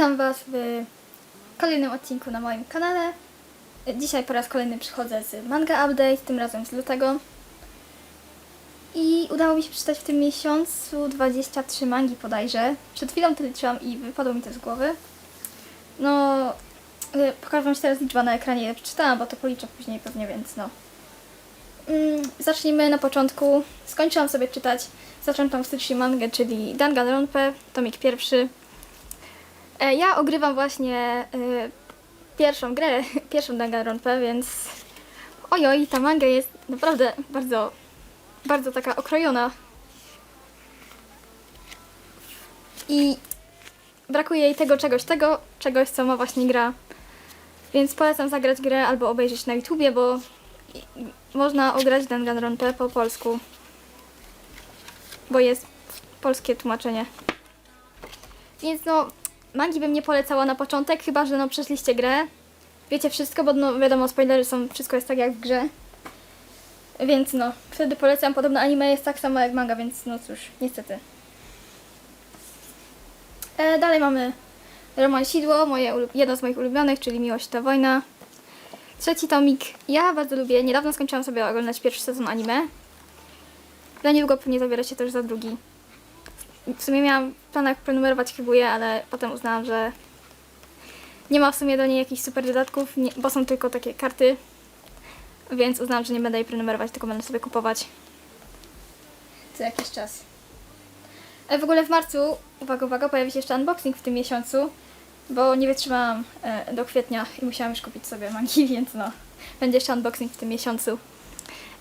Witam Was w kolejnym odcinku na moim kanale. Dzisiaj po raz kolejny przychodzę z manga update, tym razem z lutego. I udało mi się przeczytać w tym miesiącu 23 mangi bodajże. Przed chwilą to liczyłam i wypadło mi to z głowy. No, y, pokażę Wam się teraz liczba na ekranie, ja przeczytałam, bo to policzę później pewnie, więc no. Mm, zacznijmy na początku. Skończyłam sobie czytać zaczętą w styczniu mangę, czyli Danganronpa, tomik pierwszy. E, Ja ogrywam właśnie y, pierwszą grę, pierwszą Danganronpę, więc ojoj, ta manga jest naprawdę bardzo, bardzo taka okrojona. I brakuje jej tego czegoś, tego czegoś, co ma właśnie gra. Więc polecam zagrać grę albo obejrzeć na YouTubie, bo można ograć Danganronpę po polsku. Bo jest polskie tłumaczenie. Więc no, mangi bym nie polecała na początek, chyba że no przeszliście grę. Wiecie wszystko, bo no wiadomo, spoilery są, wszystko jest tak jak w grze. Więc no, wtedy polecam. Podobno anime jest tak samo jak manga, więc no cóż, niestety. E, dalej mamy Roman Sidło, moje, jedno z moich ulubionych, czyli Miłość to wojna. Trzeci tomik ja bardzo lubię. Niedawno skończyłam sobie oglądać pierwszy sezon anime. Za niedługo pewnie zabiorę się też za drugi. W sumie miałam w planach prenumerować Hibuję, ale potem uznałam, że nie ma w sumie do niej jakichś super dodatków, nie, bo są tylko takie karty. Więc uznałam, że nie będę jej prenumerować, tylko będę sobie kupować co jakiś czas. E, W ogóle w marcu, uwaga, uwaga, pojawi się jeszcze unboxing w tym miesiącu, bo nie wytrzymałam e, do kwietnia i musiałam już kupić sobie mangi, więc no, będzie jeszcze unboxing w tym miesiącu.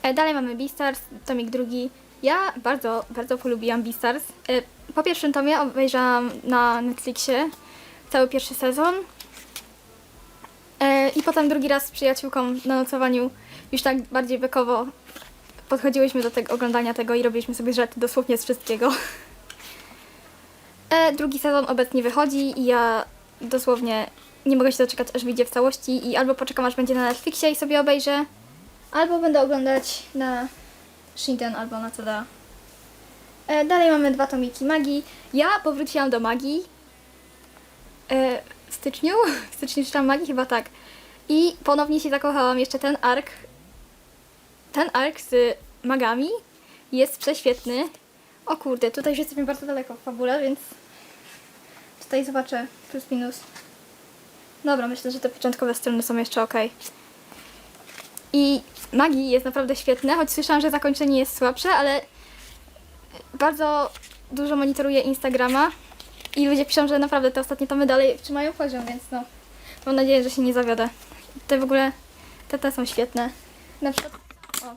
E, Dalej mamy Beastars, tomik drugi. Ja bardzo, bardzo polubiłam Beastars. E, Po pierwszym tomie obejrzałam na Netflixie cały pierwszy sezon. E, I potem drugi raz z przyjaciółką na nocowaniu już tak bardziej bekowo podchodziłyśmy do tego oglądania tego i robiliśmy sobie żarty dosłownie z wszystkiego. E, drugi sezon obecnie wychodzi i ja dosłownie nie mogę się doczekać, aż wyjdzie w całości i albo poczekam, aż będzie na Netflixie i sobie obejrzę, albo będę oglądać na Shinten albo na CDA. E, dalej mamy dwa tomiki magii. Ja powróciłam do magii e, w styczniu. W styczniu czytam magii, chyba tak. I ponownie się zakochałam. Jeszcze ten ark. Ten ark z magami jest prześwietny. O kurde, tutaj już jesteśmy bardzo daleko w fabule, więc tutaj zobaczę plus minus. Dobra, myślę, że te początkowe strony są jeszcze ok. I magii jest naprawdę świetne, choć słyszałam, że zakończenie jest słabsze, ale bardzo dużo monitoruję Instagrama i ludzie piszą, że naprawdę te ostatnie tomy dalej trzymają poziom, więc no mam nadzieję, że się nie zawiodę. Te w ogóle, te te są świetne. Na przykład, o,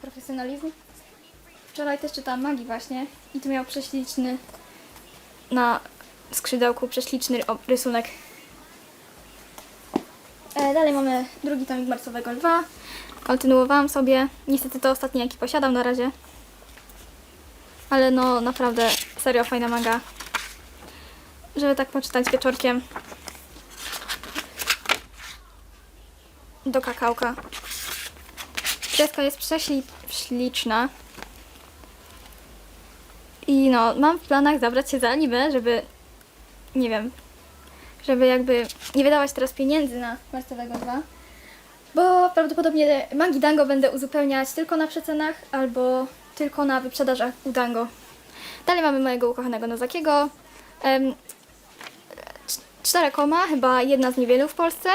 profesjonalizm. Wczoraj też czytałam magii właśnie i tu miał prześliczny na skrzydełku prześliczny rysunek. E, dalej mamy drugi tomik marcowego lwa. Kontynuowałam sobie. Niestety to ostatni jaki posiadam na razie. Ale no naprawdę serio fajna manga. Żeby tak poczytać wieczorkiem. Do kakałka. Kreska jest prześliczna. I no, mam w planach zabrać się za anime, żeby nie wiem, żeby jakby nie wydawać teraz pieniędzy na marcowego 2. Bo prawdopodobnie mangi Dango będę uzupełniać tylko na przecenach albo tylko na wyprzedażach u Dango. Dalej mamy mojego ukochanego Nozakiego. Cztery koma, chyba jedna z niewielu w Polsce.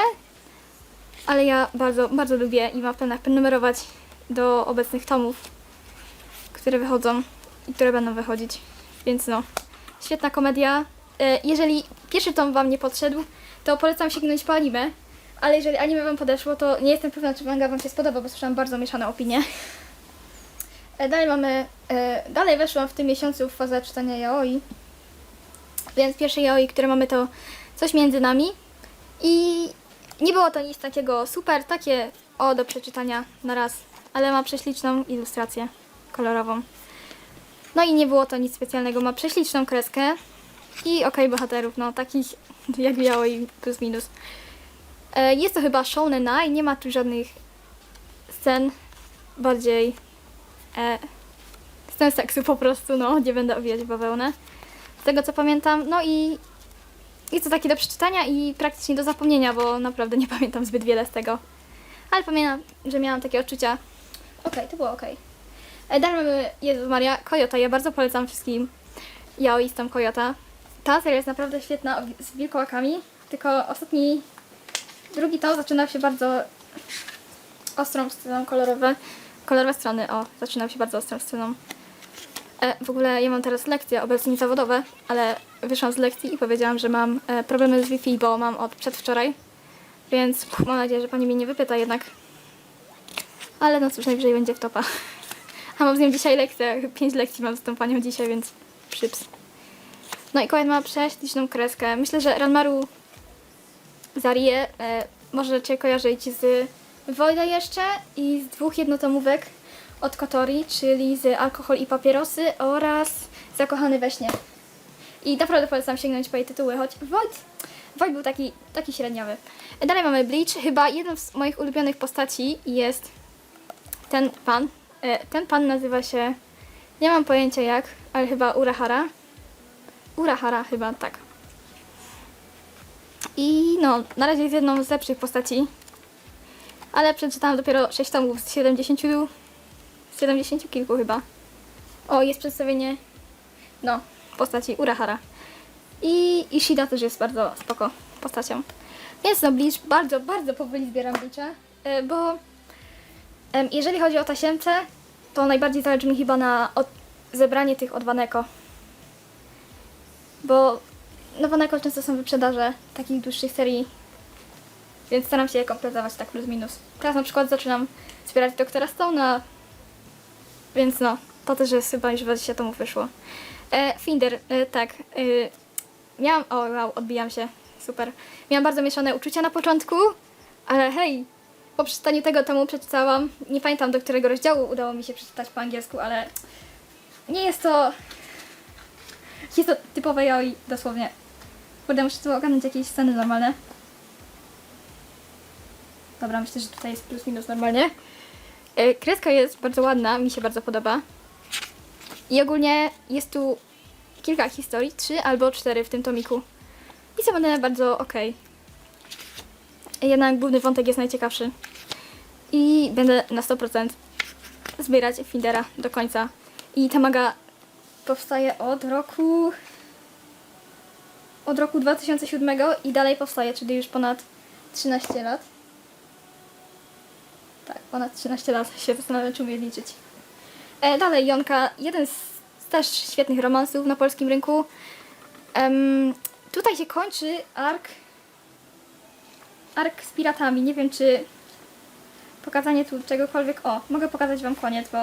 Ale ja bardzo, bardzo lubię i mam w planach prenumerować do obecnych tomów, które wychodzą i które będą wychodzić. Więc no, świetna komedia. E, Jeżeli pierwszy tom Wam nie podszedł, to polecam sięgnąć po anime. Ale jeżeli anime Wam podeszło, to nie jestem pewna, czy manga Wam się spodoba, bo słyszałam bardzo mieszane opinie. E, Dalej mamy, e, dalej weszłam w tym miesiącu w fazę czytania yaoi. Więc pierwsze yaoi, które mamy to coś między nami. I nie było to nic takiego super, takie o do przeczytania na raz, ale ma prześliczną ilustrację kolorową. No i nie było to nic specjalnego, ma prześliczną kreskę i okej bohaterów, no takich jak yaoi plus minus. E, Jest to chyba Shonen Ai, nie ma tu żadnych scen bardziej e, scen seksu po prostu, no, nie będę owijać bawełnę. Z tego co pamiętam, no i jest to taki do przeczytania i praktycznie do zapomnienia, bo naprawdę nie pamiętam zbyt wiele z tego. Ale pamiętam, że miałam takie odczucia. Okej, to było okej. Okay. Dalej mamy Jezus Maria, Kojota. Ja bardzo polecam wszystkim jaoistom Kojota. Ta seria jest naprawdę świetna z wilkołakami, tylko ostatni, drugi tom zaczynał się bardzo ostrą stroną kolorowe. Kolorowe strony, o, zaczynał się bardzo ostrą stroną. E, w ogóle ja mam teraz lekcje obecnie zawodowe, ale wyszłam z lekcji i powiedziałam, że mam e, problemy z Wi-Fi, bo mam od przedwczoraj. Więc pff, mam nadzieję, że pani mnie nie wypyta jednak. Ale no cóż, najwyżej będzie w topa. A mam z nią dzisiaj lekcję, pięć lekcji mam z tą panią dzisiaj, więc przyps. No i Kojan ma prześliczną kreskę. Myślę, że Ranmaru Zarię e, możecie kojarzyć z Wojda jeszcze i z dwóch jednotomówek od Kotori, czyli z Alkohol i Papierosy oraz Zakochany we śnie. I naprawdę polecam sięgnąć po jej tytuły, choć Void, Void był taki, taki średniowy. Dalej mamy Bleach. Chyba jedną z moich ulubionych postaci jest ten pan. E, Ten pan nazywa się, nie mam pojęcia jak, ale chyba Urahara. Urahara chyba, tak. I no, na razie jest jedną z lepszych postaci. Ale przeczytałam dopiero 6 tomów z 70, z 70 kilku chyba. O, jest przedstawienie, no, postaci Urahara. I Ishida też jest bardzo spoko postacią. Więc no, Bleach, bardzo, bardzo powoli zbieram Bleacha, e, bo jeżeli chodzi o tasiemce, to najbardziej zależy mi chyba na zebranie tych od Waneko. Bo no Waneko często są wyprzedaże takich dłuższych serii, więc staram się je kompletować tak plus minus. Teraz na przykład zaczynam zbierać Doktora Stone'a, więc no, to też jest chyba już 20 tomów wyszło. E, Finder, e, tak. E, miałam. O, wow, odbijam się. Super. Miałam bardzo mieszane uczucia na początku, ale hej, po przeczytaniu tego tomu przeczytałam. Nie pamiętam do którego rozdziału udało mi się przeczytać po angielsku, ale nie jest to. Jest to typowe yaoi, dosłownie. Kurde, muszę tu ogarnąć jakieś sceny normalne. Dobra, myślę, że tutaj jest plus minus normalnie. E, Kreska jest bardzo ładna, mi się bardzo podoba. I ogólnie jest tu kilka historii, trzy albo cztery w tym tomiku. I są one bardzo okej. Jednak główny wątek jest najciekawszy. I będę na 100% zbierać Findera do końca. I ta maga powstaje od roku... Od roku 2007 i dalej powstaje, czyli już ponad 13 lat. Tak, ponad 13 lat się zastanawiam, czy umie liczyć. E, dalej, Jonka, jeden z też świetnych romansów na polskim rynku. Em, tutaj się kończy ark. Ark z piratami. Nie wiem, czy pokazanie tu czegokolwiek. O, mogę pokazać Wam koniec, bo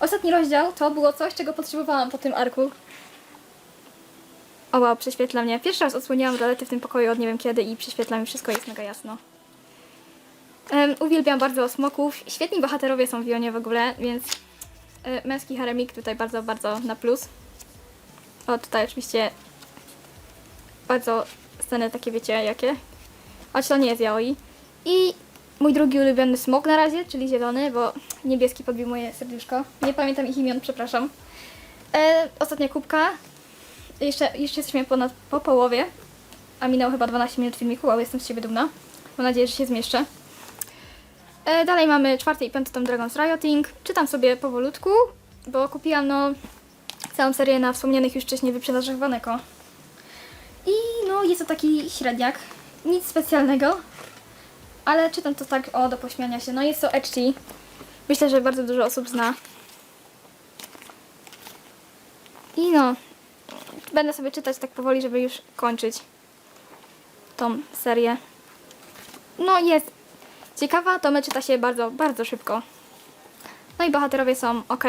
ostatni rozdział to było coś, czego potrzebowałam po tym arku. O wow, prześwietla mnie. Pierwszy raz odsłoniłam rolety w tym pokoju od nie wiem kiedy i prześwietla mi wszystko, jest mega jasno. Um, uwielbiam bardzo smoków. Świetni bohaterowie są w Jonie w ogóle, więc e, męski haremik tutaj bardzo, bardzo na plus. O, tutaj oczywiście bardzo sceny takie, wiecie, jakie. Choć to nie jest yaoi. I mój drugi ulubiony smok na razie, czyli zielony, bo niebieski podbił moje serduszko. Nie pamiętam ich imion, przepraszam. E, ostatnia kubka. Jeszcze, jeszcze jesteśmy ponad, po połowie. A minęło chyba 12 minut filmiku, ale jestem z siebie dumna. Mam nadzieję, że się zmieszczę. E, dalej mamy czwarty i piąty tom Dragon's Rioting. Czytam sobie powolutku, bo kupiłam no całą serię na wspomnianych już wcześniej wyprzedażach Waneko. I no jest to taki średniak. Nic specjalnego. Ale czytam to tak o do pośmiania się. No jest to ecchi. Myślę, że bardzo dużo osób zna. I no, będę sobie czytać tak powoli, żeby już kończyć tą serię. No jest ciekawa, to my czyta się bardzo, bardzo szybko. No i bohaterowie są ok.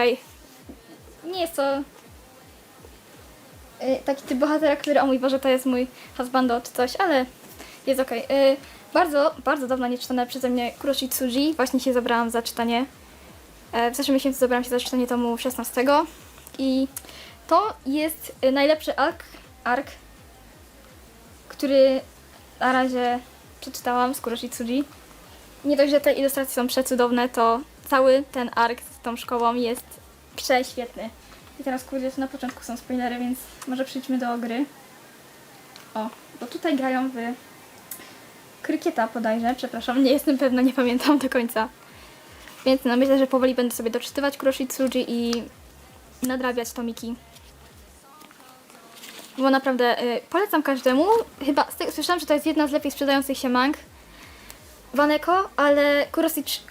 Nie jest to y, taki typ bohatera, który, o mój Boże, to jest mój husbando czy coś, ale jest ok. Bardzo, bardzo dawno nieczytane przeze mnie Kuroshitsuji. Właśnie się zabrałam za czytanie. E, W zeszłym miesiącu zabrałam się za czytanie tomu 16. I to jest y, najlepszy ark, ark który na razie przeczytałam z Kuroshitsuji. Nie dość, że te ilustracje są przecudowne, to cały ten ark z tą szkołą jest prześwietny. I teraz kurde, to na początku są spoilery, więc może przejdźmy do gry. O, bo tutaj grają w krykieta bodajże, przepraszam, nie jestem pewna, nie pamiętam do końca. Więc no myślę, że powoli będę sobie doczytywać Kuroshitsuji i nadrabiać tomiki. Bo naprawdę y, polecam każdemu. Chyba słyszałam, że to jest jedna z lepiej sprzedających się mang. Waneko, ale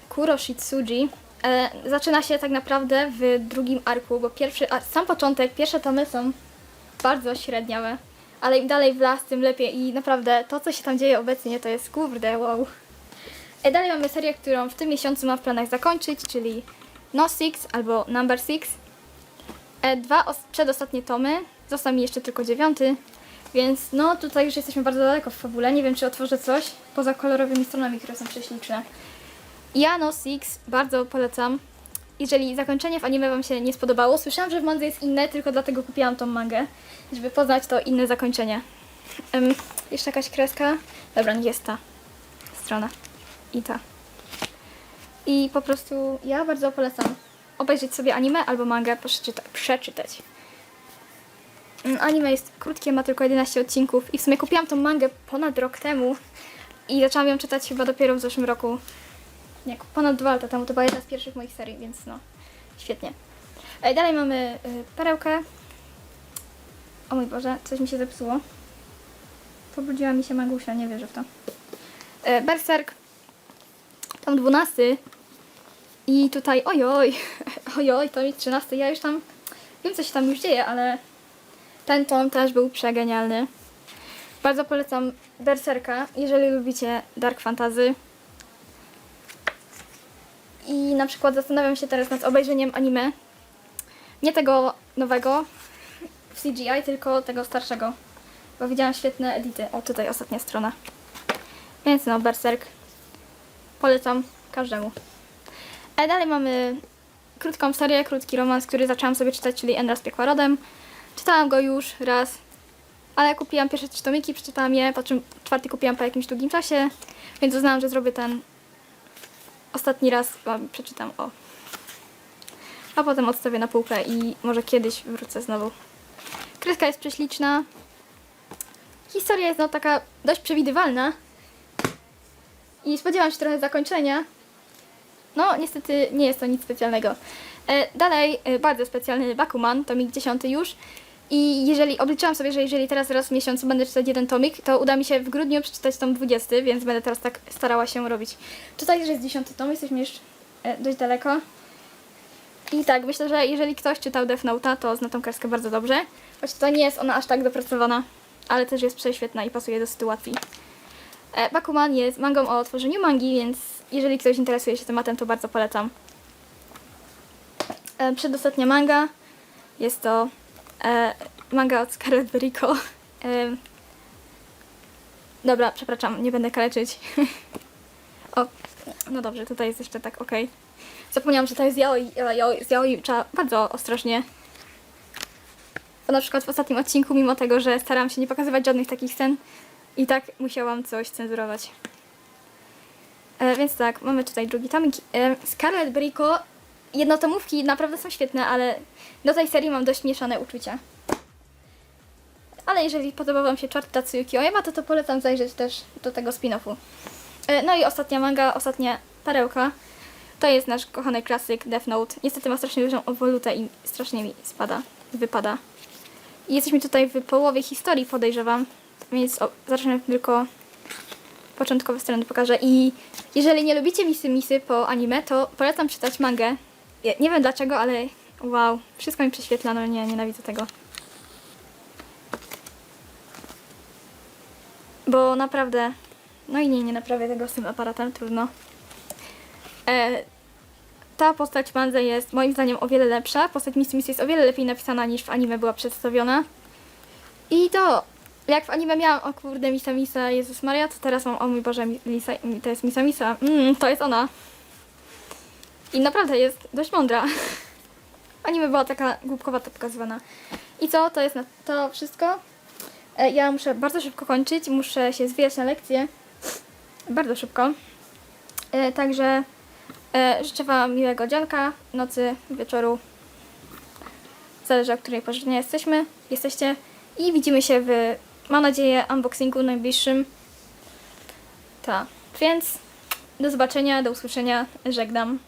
Kuroshitsuji e, zaczyna się tak naprawdę w drugim arku, bo pierwszy, ar- sam początek, pierwsze tomy są bardzo średniawe, ale im dalej w las, tym lepiej i naprawdę to, co się tam dzieje obecnie, to jest kurde, wow. E, dalej mamy serię, którą w tym miesiącu mam w planach zakończyć, czyli No Six albo Number Six. E, dwa os- przedostatnie tomy, został mi jeszcze tylko dziewiąty, więc no tutaj już jesteśmy bardzo daleko w fabule. Nie wiem, czy otworzę coś poza kolorowymi stronami, które są prześliczne. Ja No Six bardzo polecam. Jeżeli zakończenie w anime Wam się nie spodobało, słyszałam, że w mandze jest inne, tylko dlatego kupiłam tą mangę, żeby poznać to inne zakończenie. Ym, jeszcze jakaś kreska? Dobra, nie jest ta strona. I ta. I po prostu ja bardzo polecam obejrzeć sobie anime albo mangę, przeczyta- przeczytać. Mm, Anime jest krótkie, ma tylko 11 odcinków i w sumie kupiłam tą mangę ponad rok temu i zaczęłam ją czytać chyba dopiero w zeszłym roku. Nie, ponad dwa lata temu, to była jedna z pierwszych moich serii, więc no, świetnie. E, Dalej mamy y, perełkę. O mój Boże, coś mi się zepsuło. Pobrudziła mi się Magusia, nie wierzę w to. E, Berserk, tom 12. I tutaj, ojoj, ojoj, to mi 13. Ja już tam wiem, co się tam już dzieje, ale ten tom też był przegenialny. Bardzo polecam Berserka, jeżeli lubicie Dark Fantasy. I na przykład zastanawiam się teraz nad obejrzeniem anime. Nie tego nowego w CGI, tylko tego starszego. Bo widziałam świetne edity. O, tutaj ostatnia strona. Więc no, Berserk. Polecam każdemu. A dalej mamy krótką serię, krótki romans, który zaczęłam sobie czytać, czyli Enra z piekła rodem. Czytałam go już raz, ale kupiłam pierwsze trzy tomiki, przeczytałam je, po czym czwarty kupiłam po jakimś długim czasie, więc uznałam, że zrobię ten ostatni raz, a, przeczytam o. A potem odstawię na półkę i może kiedyś wrócę znowu. Kreska jest prześliczna. Historia jest no taka dość przewidywalna. I spodziewałam się trochę zakończenia. No, niestety nie jest to nic specjalnego. E, dalej, e, bardzo specjalny Bakuman, tomik 10 już. I jeżeli obliczyłam sobie, że jeżeli teraz raz w miesiącu będę czytać jeden tomik, to uda mi się w grudniu przeczytać tom 20, więc będę teraz tak starała się robić. Tutaj też jest 10 tom, jesteśmy już dość daleko. I tak, myślę, że jeżeli ktoś czytał Death Note'a, to zna tą kreskę bardzo dobrze. Choć to nie jest ona aż tak dopracowana, ale też jest prześwietna i pasuje do sytuacji. E, Bakuman jest mangą o tworzeniu mangi, więc jeżeli ktoś interesuje się tematem, to bardzo polecam. E, przedostatnia manga jest to e, manga od Scarlet Rico. E, dobra, przepraszam, nie będę kaleczyć. o, no dobrze, tutaj jest jeszcze tak, okej. Zapomniałam, że to jest yaoi, a yaoi, trzeba bardzo ostrożnie. Bo na przykład w ostatnim odcinku, mimo tego, że starałam się nie pokazywać żadnych takich scen, i tak musiałam coś cenzurować. E, więc tak, mamy tutaj drugi tomik. E, Scarlet Brico. Jednotomówki naprawdę są świetne, ale do tej serii mam dość mieszane uczucia. Ale jeżeli podoba Wam się czwarty Tatsuyuki Oyama, to to polecam zajrzeć też do tego spin-offu. E, no i ostatnia manga, ostatnia perełka. To jest nasz kochany klasyk Death Note. Niestety ma strasznie dużą obwolutę i strasznie mi spada, wypada. I jesteśmy tutaj w połowie historii, podejrzewam. Więc o, zacznę tylko początkowe strony pokażę. I jeżeli nie lubicie misy misy po anime, to polecam czytać mangę. Nie, wiem dlaczego, ale wow, wszystko mi prześwietla, no nie, nienawidzę tego. Bo naprawdę, no i nie, nie naprawię tego z tym aparatem, trudno. E, ta postać w mandze jest moim zdaniem o wiele lepsza. Postać Misty Miss jest o wiele lepiej napisana niż w anime była przedstawiona. I to, jak w anime miałam, o kurde, Misa Misa, Jezus Maria, to teraz mam, o mój Boże, Lisa, to jest Misa Misa, mm, to jest ona. I naprawdę jest dość mądra. Anime była taka głupkowata pokazywana. I co, to jest to wszystko. E, Ja muszę bardzo szybko kończyć, muszę się zwijać na lekcję. Bardzo szybko. E, Także e, życzę Wam miłego dzianka, nocy, wieczoru. Zależy o której porze dnia jesteśmy, jesteście. I widzimy się w mam nadzieję, unboxingu najbliższym. Tak, więc do zobaczenia, do usłyszenia, żegnam.